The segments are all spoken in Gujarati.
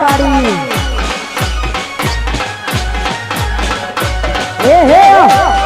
પાડી એ હે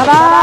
拜拜。